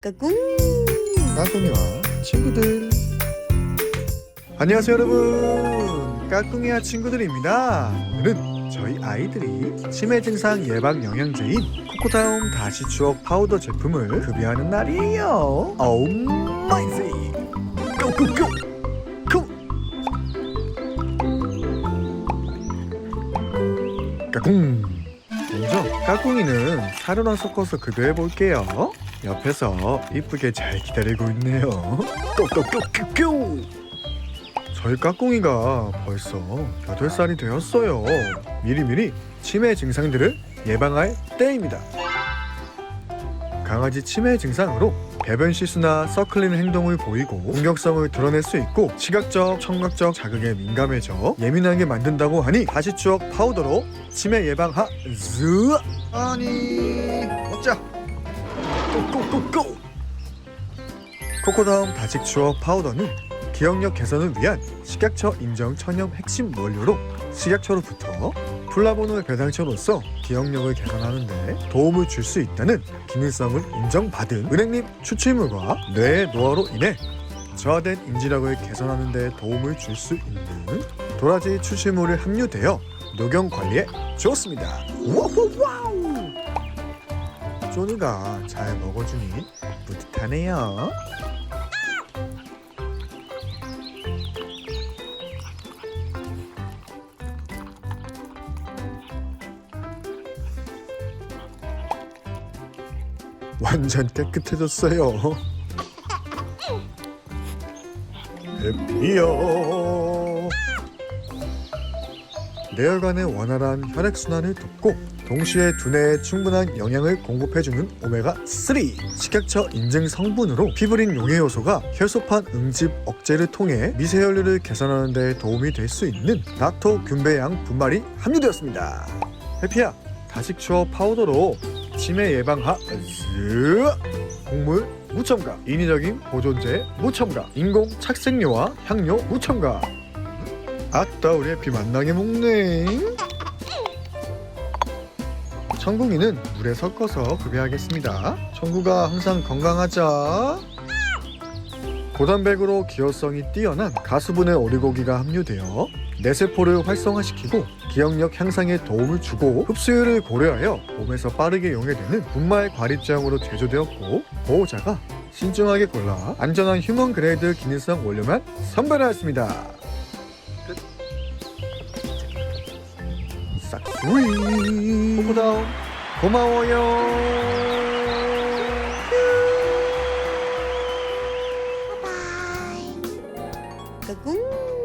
까꿍. 까꿍이와 친구들. 안녕하세요 여러분. 까꿍이와 친구들입니다. 오늘은 저희 아이들이 치매 증상 예방 영양제인 코코다움 다시 추억 파우더 제품을 급여하는 날이에요. 오마이세 고 까꿍. 먼저 까꿍이는 사료랑 섞어서 급여해 볼게요 옆에서 이쁘게 잘 기다리고 있네요. 꼬꼬꼬꼬꼬. 저희 까꿍이가 벌써 8살이 되었어요. 미리미리 치매 증상들을 예방할 때입니다. 강아지 치매 증상으로 배변 실수나 서클리는 행동을 보이고 공격성을 드러낼 수 있고 시각적, 청각적 자극에 민감해져 예민하게 만든다고 하니 다시 추억 파우더로 치매 예방하 즈 아니 먹자 고고고고 코코다움 다식 추억 파우더는 기억력 개선을 위한 식약처 인정 천연 핵심 원료로 식약처로부터 플라보놀 배당처로서 기억력을 개선하는데 도움을 줄 수 있다는 기능성을 인정받은 은행잎 추출물과 뇌의 노화로 인해 저하된 인지력을 개선하는 데 도움을 줄 수 있는 도라지 추출물이 함유되어 녹용 관리에 좋습니다. 와우 쪼니가 잘 먹어주니 뿌듯하네요. 완전 깨끗해졌어요. 해피요. 뇌혈관의 원활한 혈액순환을 돕고 동시에 두뇌에 충분한 영양을 공급해주는 오메가3 식약처 인증 성분으로 피부린 용해 요소가 혈소판 응집 억제를 통해 미세혈류를 개선하는 데 도움이 될 수 있는 나토 균배양 분말이 함유되었습니다. 해피야 다식 추어 파우더로 치매 예방하 즈 곡물 무첨가 인위적인 보존제 무첨가 인공 착색료와 향료 무첨가. 아따 우리 해피 만나게 먹네 청궁이는 물에 섞어서 급여하겠습니다 청구가 항상 건강하자 고단백으로 기호성이 뛰어난 가수분해 오리고기가 함유되어 뇌세포를 활성화시키고 기억력 향상에 도움을 주고 흡수율을 고려하여 몸에서 빠르게 용해되는 분말 과립제형으로 제조되었고 보호자가 신중하게 골라 안전한 휴먼 그레이드 기능성 원료만 선별하였습니다. 싹수이 코코다운 고마워요. 까꿍